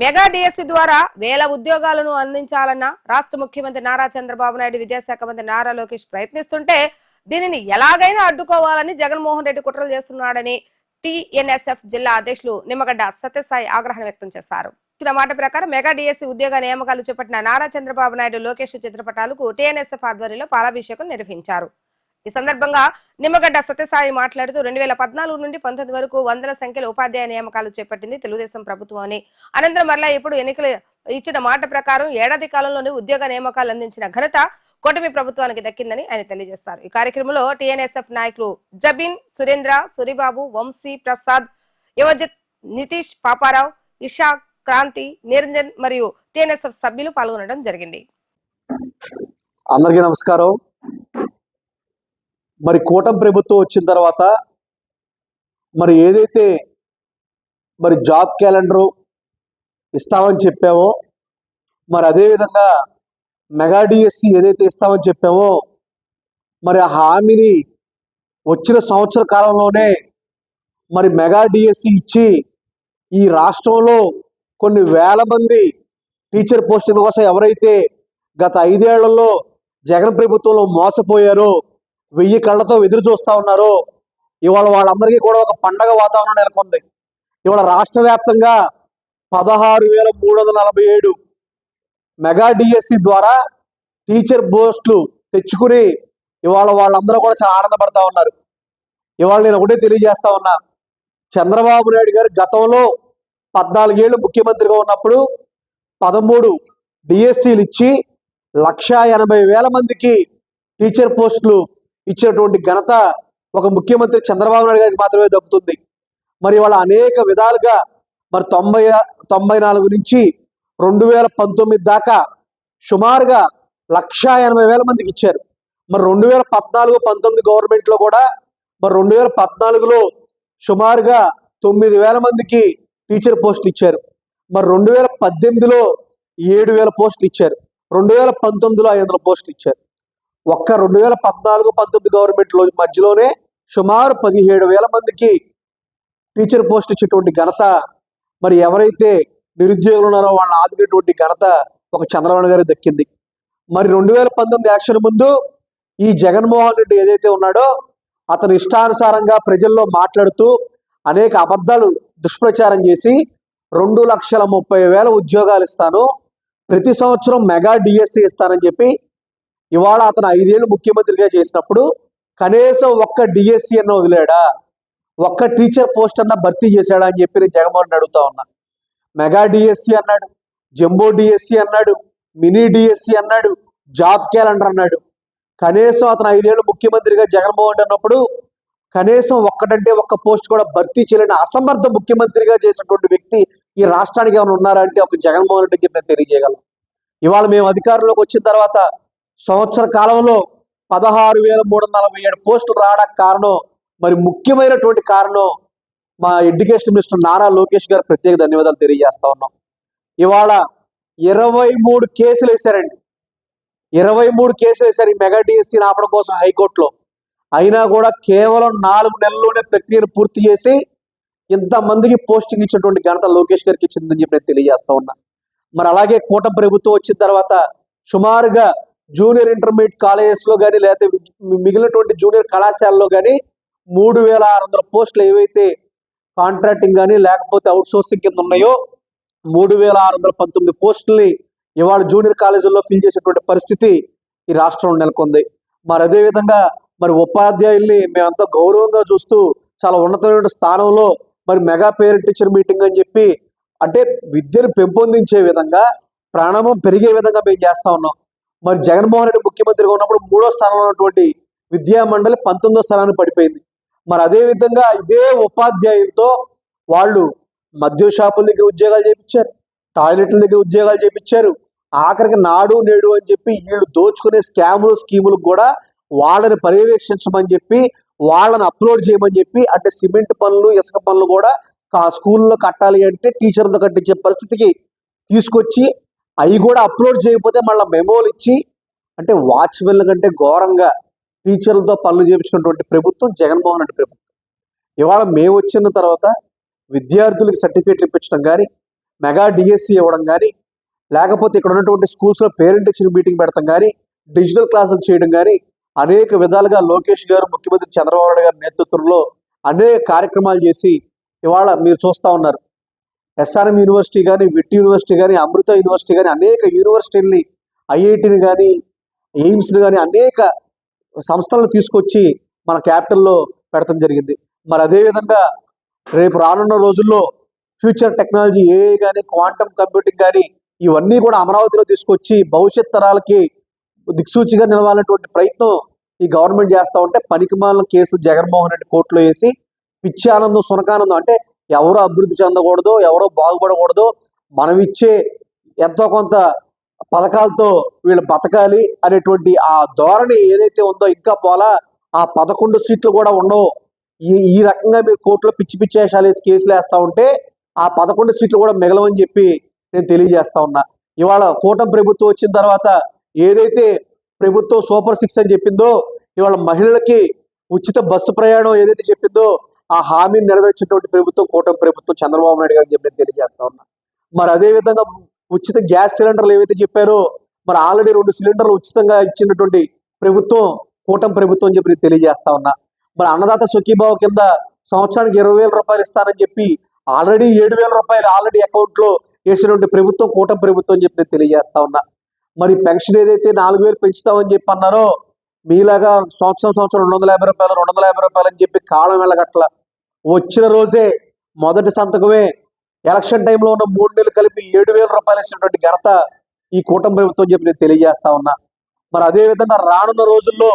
Mega DSC ద్వారా వేల ఉద్యోగాలను అందించాలన్న రాష్ట్ర ముఖ్యమంత్రి నారా చంద్రబాబు నాయుడు విద్యాశాఖ మంత్రి నారా లోకేష్ ప్రయత్నిస్తుంటే దీనిని ఎలాగైనా అడ్డుకోవాలని జగన్మోహన్ రెడ్డి కుట్రలు చేస్తున్నాడని టిఎన్ఎస్ఎఫ్ జిల్లా అధ్యక్షులు నిమ్మగడ్డ సత్యసాయి ఆగ్రహం వ్యక్తం చేశారు. ఇచ్చిన మాట ప్రకారం మెగా డిఎస్సి ఉద్యోగ నియామకాలు చేపట్టిన నారా చంద్రబాబు నాయుడు లోకేష్ చిత్రపటాలకు టిఎన్ఎస్ఎఫ్ ఆధ్వర్యంలో పాలాభిషేకం నిర్వహించారు. ఈ సందర్భంగా నిమ్మగడ్డ సత్యసాయి మాట్లాడుతూ రెండు వేల పద్నాలుగు నుండి పంతొమ్మిది వరకు వందల సంఖ్యలో ఉపాధ్యాయ నియామకాలు చేపట్టింది తెలుగుదేశం ప్రభుత్వం అని. అనంతరం మరలా ఇప్పుడు ఎన్నికలు ఇచ్చిన మాట ప్రకారం ఏడాది కాలంలోనే ఉద్యోగ నియామకాలు అందించిన ఘనత కూటమి ప్రభుత్వానికి దక్కిందని ఆయన తెలియజేస్తారు. ఈ కార్యక్రమంలో టిఎన్ఎస్ఎఫ్ నాయకులు జబీన్ సురేంద్ర సురిబాబు వంశీ ప్రసాద్ యువజిత్ నితీష్ పాపారావు ఇషా క్రాంతి నిరంజన్ మరియు టిఎన్ఎస్ఎఫ్ సభ్యులు పాల్గొనడం జరిగింది. అందరికీ నమస్కారం. మరి కూటమి ప్రభుత్వం వచ్చిన తర్వాత మరి ఏదైతే మరి జాబ్ క్యాలెండరు ఇస్తామని చెప్పామో మరి అదేవిధంగా మెగా డిఎస్సి ఏదైతే ఇస్తామని చెప్పామో మరి ఆ హామీని వచ్చిన సంవత్సర కాలంలోనే మరి మెగా డిఎస్సి ఇచ్చి ఈ రాష్ట్రంలో కొన్ని వేల మంది టీచర్ పోస్టుల కోసం ఎవరైతే గత ఐదేళ్ళలో జగన్ ప్రభుత్వంలో మోసపోయారో వెయ్యి కళ్ళతో ఎదురు చూస్తా ఉన్నారో. ఇవాళ వాళ్ళందరికీ కూడా ఒక పండగ వాతావరణం నెలకొంది. ఇవాళ రాష్ట్ర వ్యాప్తంగా పదహారు వేల మూడు వందల నలభై ఏడు మెగా డిఎస్సి ద్వారా టీచర్ పోస్టులు తెచ్చుకుని ఇవాళ వాళ్ళందరూ కూడా చాలా ఆనందపడతా ఉన్నారు. ఇవాళ నేను ఒకటే తెలియజేస్తా ఉన్నా. చంద్రబాబు నాయుడు గారు గతంలో పద్నాలుగేళ్ళు ముఖ్యమంత్రిగా ఉన్నప్పుడు పదమూడు డిఎస్సీలు ఇచ్చి లక్షా ఎనభై వేల మందికి టీచర్ పోస్టులు ఇచ్చినటువంటి ఘనత ఒక ముఖ్యమంత్రి చంద్రబాబు నాయుడు గారికి మాత్రమే దక్కుతుంది. మరి వాళ్ళ అనేక విధాలుగా మరి తొంభై తొంభై నాలుగు నుంచి రెండు వేల పంతొమ్మిది దాకా సుమారుగా లక్షా ఎనభై వేల మందికి ఇచ్చారు. మరి రెండు వేల పద్నాలుగు పంతొమ్మిది గవర్నమెంట్లో కూడా మరి రెండు వేల పద్నాలుగులో సుమారుగా తొమ్మిది వేల మందికి టీచర్ పోస్టులు ఇచ్చారు. మరి రెండు వేల పద్దెనిమిదిలో ఏడు వేల పోస్టులు ఇచ్చారు. రెండు వేల పంతొమ్మిదిలో ఐదు వందల పోస్టులు ఇచ్చారు. ఒక్క రెండు వేల పద్నాలుగు పంతొమ్మిది గవర్నమెంట్లో మధ్యలోనే సుమారు పదిహేడు వేల మందికి టీచర్ పోస్ట్ ఇచ్చేటువంటి ఘనత. మరి ఎవరైతే నిరుద్యోగులు ఉన్నారో వాళ్ళని ఆదుకునేటువంటి ఘనత ఒక చంద్రబాబు గారికి దక్కింది. మరి రెండు వేల పంతొమ్మిది ఎలక్షన్ ముందు ఈ జగన్మోహన్ రెడ్డి ఏదైతే ఉన్నాడో అతను ఇష్టానుసారంగా ప్రజల్లో మాట్లాడుతూ అనేక అబద్ధాలు దుష్ప్రచారం చేసి రెండు లక్షల ముప్పై వేల ఉద్యోగాలు ఇస్తాను ప్రతి సంవత్సరం మెగా డిఎస్సి ఇస్తానని చెప్పి ఇవాళ అతను ఐదేళ్ళు ముఖ్యమంత్రిగా చేసినప్పుడు కనీసం ఒక్క డిఎస్సి అన్న వదిలాడా? ఒక్క టీచర్ పోస్ట్ అన్న భర్తీ చేశాడా అని చెప్పి నేను జగన్మోహన్ అడుగుతా ఉన్నా. మెగా డిఎస్సి అన్నాడు జంబో డిఎస్సి అన్నాడు మినీ డిఎస్సి అన్నాడు జాబ్ క్యాలెండర్ అన్నాడు. కనీసం అతను ఐదేళ్ళు ముఖ్యమంత్రిగా జగన్మోహన్ అన్నప్పుడు కనీసం ఒక్కటంటే ఒక్క పోస్ట్ కూడా భర్తీ చేయలేని అసమర్థ ముఖ్యమంత్రిగా చేసినటువంటి వ్యక్తి ఈ రాష్ట్రానికి ఏమైనా ఉన్నారంటే ఒక జగన్మోహన్ రెడ్డి చెప్పి తెలియజేయగలం ఇవాళ మేము అధికారంలోకి వచ్చిన తర్వాత సంవత్సర కాలంలో పదహారు వేల మూడు వందల నలభై ఏడు పోస్టులు రావడానికి కారణం మరి ముఖ్యమైనటువంటి కారణం మా ఎడ్యుకేషన్ మినిస్టర్ నారా లోకేష్ గారు ప్రత్యేక ధన్యవాదాలు తెలియజేస్తా ఉన్నాం. ఇవాళ ఇరవై మూడు కేసులు వేశారండి. ఇరవై మూడు కేసులు వేశారు ఈ మెగా డిఎస్సీని ఆపడం కోసం హైకోర్టులో. అయినా కూడా కేవలం నాలుగు నెలల్లోనే ప్రక్రియను పూర్తి చేసి ఇంతమందికి పోస్టింగ్ ఇచ్చినటువంటి ఘనత లోకేష్ గారికి ఇచ్చిందని చెప్పి నేను తెలియజేస్తా ఉన్నా. మరి అలాగే కూటమి ప్రభుత్వం వచ్చిన తర్వాత సుమారుగా జూనియర్ ఇంటర్మీడియట్ కాలేజెస్లో కానీ లేకపోతే మిగిలినటువంటి జూనియర్ కళాశాలలో కానీ మూడు వేల ఆరు వందల పోస్టులు ఏవైతే కాంట్రాక్టింగ్ కానీ లేకపోతే అవుట్ సోర్సింగ్ కింద ఉన్నాయో మూడు వేల ఆరు వందల పంతొమ్మిది పోస్టుల్ని ఇవాళ జూనియర్ కాలేజీల్లో ఫిల్ చేసేటువంటి పరిస్థితి ఈ రాష్ట్రంలో నెలకొంది. మరి అదేవిధంగా మరి ఉపాధ్యాయుల్ని మేమంతా గౌరవంగా చూస్తూ చాలా ఉన్నతమైన స్థానంలో మరి మెగా పేరెంట్ టీచర్ మీటింగ్ అని చెప్పి అంటే విద్యను పెంపొందించే విధంగా ప్రాణమం పెరిగే విధంగా మేము చేస్తా ఉన్నాం. మరి జగన్మోహన్ రెడ్డి ముఖ్యమంత్రిగా ఉన్నప్పుడు మూడో స్థానంలో ఉన్నటువంటి విద్యా మండలి పంతొమ్మిదో స్థానానికి పడిపోయింది. మరి అదే విధంగా ఇదే ఉపాధ్యాయులతో వాళ్ళు మద్య షాపుల దగ్గర ఉద్యోగాలు చేపించారు టాయిలెట్ల దగ్గర ఉద్యోగాలు చేపించారు ఆఖరికి నాడు నేడు అని చెప్పి వీళ్ళు దోచుకునే స్కాములు స్కీములకు కూడా వాళ్ళని పర్యవేక్షించమని చెప్పి వాళ్ళని అప్లోడ్ చేయమని చెప్పి అంటే సిమెంట్ పనులు ఇసుక పనులు కూడా ఆ స్కూల్లో కట్టాలి అంటే టీచర్తో కట్టించే పరిస్థితికి తీసుకొచ్చి అవి కూడా అప్లోడ్ చేయకపోతే మళ్ళీ మెమోలు ఇచ్చి అంటే వాచ్మెన్ల కంటే ఘోరంగా టీచర్లతో పనులు చేయించినటువంటి ప్రభుత్వం జగన్మోహన్ రెడ్డి ప్రభుత్వం. ఇవాళ మేము వచ్చిన తర్వాత విద్యార్థులకు సర్టిఫికేట్లు ఇప్పించడం కానీ మెగా డిఎస్సి ఇవ్వడం కానీ లేకపోతే ఇక్కడ ఉన్నటువంటి స్కూల్స్లో పేరెంట్ టీచర్ మీటింగ్ పెడతాం కానీ డిజిటల్ క్లాసులు చేయడం కానీ అనేక విధాలుగా లోకేష్ గారు ముఖ్యమంత్రి చంద్రబాబు నాయుడు గారి నేతృత్వంలో అనేక కార్యక్రమాలు చేసి ఇవాళ మీరు చూస్తూ ఉన్నారు. ఎస్ఆర్ఎం యూనివర్సిటీ కానీ విట్ యూనివర్సిటీ కానీ అమృత యూనివర్సిటీ కానీ అనేక యూనివర్సిటీలని ఐఐటిని కానీ ఎయిమ్స్ని కానీ అనేక సంస్థలను తీసుకొచ్చి మన క్యాపిటల్లో పెడతం జరిగింది. మరి అదేవిధంగా రేపు రానున్న రోజుల్లో ఫ్యూచర్ టెక్నాలజీ ఏఐ కానీ క్వాంటమ్ కంప్యూటింగ్ కానీ ఇవన్నీ కూడా అమరావతిలో తీసుకొచ్చి భవిష్యత్ తరాలకి దిక్సూచిగా నిలవాలనేటువంటి ప్రయత్నం ఈ గవర్నమెంట్ చేస్తూ ఉంటే పనికిమాలిన కేసు జగన్మోహన్ రెడ్డి కోర్టులో వేసి పిచ్చి ఆనందం సునకానందం అంటే ఎవరు అభివృద్ధి చెందకూడదు ఎవరో బాగుపడకూడదు. మనం ఇచ్చే ఎంతో కొంత పథకాలతో వీళ్ళు బతకాలి అనేటువంటి ఆ ధోరణి ఏదైతే ఉందో ఇంకా పోలా ఆ పదకొండు సీట్లు కూడా ఉండవు. ఈ ఈ రకంగా మీరు కోర్టులో పిచ్చి పిచ్చి వేసాలి కేసులు వేస్తూ ఉంటే ఆ పదకొండు సీట్లు కూడా మిగలవని చెప్పి నేను తెలియజేస్తా ఉన్నా. ఇవాళ కూటమి ప్రభుత్వం వచ్చిన తర్వాత ఏదైతే ప్రభుత్వం సూపర్ సిక్స్ అని చెప్పిందో ఇవాళ మహిళలకి ఉచిత బస్సు ప్రయాణం ఏదైతే చెప్పిందో ఆ హామీని నెరవేర్చేటువంటి ప్రభుత్వం కూటమి ప్రభుత్వం చంద్రబాబు నాయుడు గారికి చెప్పి తెలియజేస్తా ఉన్నా. మరి అదే విధంగా ఉచిత గ్యాస్ సిలిండర్లు ఏవైతే చెప్పారో మరి ఆల్రెడీ రెండు సిలిండర్లు ఉచితంగా ఇచ్చినటువంటి ప్రభుత్వం కూటమి ప్రభుత్వం అని చెప్పి నేను తెలియజేస్తా ఉన్నా. మరి అన్నదాత సుఖీభావ కింద సంవత్సరానికి ఇరవై వేల రూపాయలు ఇస్తానని చెప్పి ఆల్రెడీ ఏడు వేల రూపాయలు ఆల్రెడీ అకౌంట్లో వేసినటువంటి ప్రభుత్వం కూటమి ప్రభుత్వం అని చెప్పి నేను తెలియజేస్తా ఉన్నా. మరి పెన్షన్ ఏదైతే నాలుగు వేలు పెంచుతామని చెప్పి అన్నారో మీలాగా సంవత్సరం సంవత్సరం రెండు వందల యాభై రూపాయలు రెండు వందల యాభై రూపాయలు అని చెప్పి కాలం వెళ్ళగట్ల వచ్చిన రోజే మొదటి సంతకమే. ఎలక్షన్ టైంలో ఉన్న మూడు నెలలు కలిపి ఏడు వేల రూపాయలు ఇచ్చినటువంటి ఘనత ఈ కూటమి ప్రభుత్వం చెప్పి నేను తెలియజేస్తా ఉన్నా. మరి అదే విధంగా రానున్న రోజుల్లో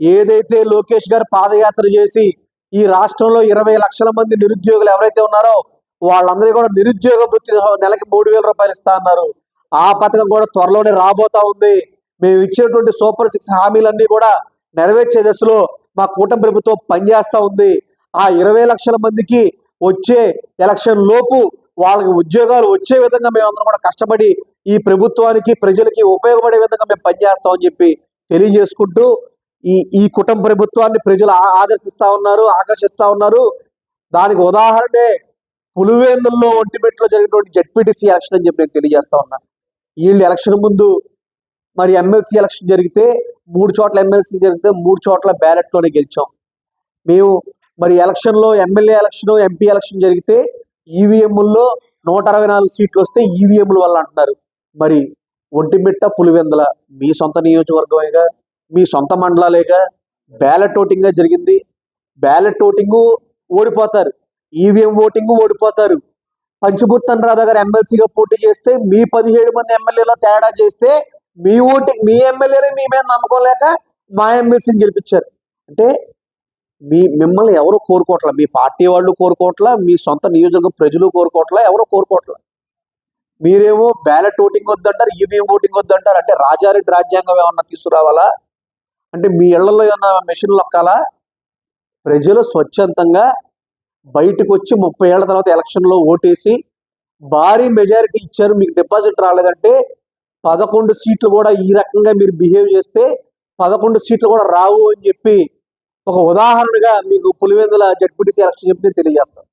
ఏదైతే లోకేష్ గారు పాదయాత్ర చేసి ఈ రాష్ట్రంలో ఇరవై లక్షల మంది నిరుద్యోగులు ఎవరైతే ఉన్నారో వాళ్ళందరికీ కూడా నిరుద్యోగ వృత్తి నెలకి మూడు వేల రూపాయలు ఇస్తా అన్నారు. ఆ పథకం కూడా త్వరలోనే రాబోతా ఉంది. మేము ఇచ్చినటువంటి సూపర్ సిక్స్ హామీలన్నీ కూడా నెరవేర్చే దశలో మా కూటమి ప్రభుత్వం పనిచేస్తా ఉంది. ఆ ఇరవై లక్షల మందికి వచ్చే ఎలక్షన్ లోపు వాళ్ళకి ఉద్యోగాలు వచ్చే విధంగా మేమందరం కూడా కష్టపడి ఈ ప్రభుత్వానికి ప్రజలకి ఉపయోగపడే విధంగా మేము పనిచేస్తామని చెప్పి తెలియజేసుకుంటూ ఈ ఈ కుటుంబ ప్రభుత్వాన్ని ప్రజలు ఆ- ఆదర్శిస్తా ఉన్నారు ఆకర్షిస్తా ఉన్నారు. దానికి ఉదాహరణే పులివేందుల్లో ఒంటిమెట్లో జరిగినటువంటి జడ్పీటీసీ ఎలక్షన్ అని చెప్పి నేను తెలియజేస్తా ఉన్నా. వీళ్ళు ఎలక్షన్ ముందు మరి ఎమ్మెల్సీ ఎలక్షన్ జరిగితే మూడు చోట్ల ఎమ్మెల్సీ జరిగితే మూడు చోట్ల బ్యాలెట్లోనే గెలిచాం. మేము మరి ఎలక్షన్లో ఎమ్మెల్యే ఎలక్షన్ ఎంపీ ఎలక్షన్ జరిగితే ఈవీఎంల్లో నూట అరవై నాలుగు సీట్లు వస్తే ఈవీఎంల వల్ల అంటున్నారు. మరి ఒంటిమిట్ట పులివెందల మీ సొంత నియోజకవర్గమేగా మీ సొంత మండలాలేగా బ్యాలెట్ ఓటింగ్గా జరిగింది. బ్యాలెట్ ఓటింగు ఓడిపోతారు. ఈవీఎం ఓటింగ్ ఓడిపోతారు. పంచగుర్తన్ రాధా గారు ఎమ్మెల్సీగా పోటీ చేస్తే మీ పదిహేడు మంది ఎమ్మెల్యేలో తేడా చేస్తే మీ ఓటింగ్ మీ ఎమ్మెల్యేని మీ మీద నమ్మకం లేక మా ఎమ్మెల్సీని గెలిపించారు. అంటే మీ మిమ్మల్ని ఎవరు కోరుకోవట్ల? మీ పార్టీ వాళ్ళు కోరుకోవట్ల? మీ సొంత నియోజకవర్గ ప్రజలు కోరుకోవట్లే? ఎవరు కోరుకోవట్ల? మీరేమో బ్యాలెట్ ఓటింగ్ వద్దంటారు ఈవీఎం ఓటింగ్ వద్దంటారు అంటే రాజారెడ్డి రాజ్యాంగం ఏమన్నా తీసుకురావాలా? అంటే మీ ఇళ్ళలో ఏమన్నా మెషిన్లు లొక్కాలా ప్రజలు స్వచ్ఛందంగా బయటకు వచ్చి ముప్పై ఏళ్ళ తర్వాత ఎలక్షన్లో ఓటేసి భారీ మెజారిటీ ఇచ్చారు మీకు డిపాజిట్ రాలేదంటే పదకొండు సీట్లు కూడా ఈ రకంగా మీరు బిహేవ్ చేస్తే పదకొండు సీట్లు కూడా రావు అని చెప్పి ఒక ఉదాహరణగా మీకు పులివెందుల జడ్పీటీసీ ఎలక్షన్ చెప్పి తెలియజేస్తాను.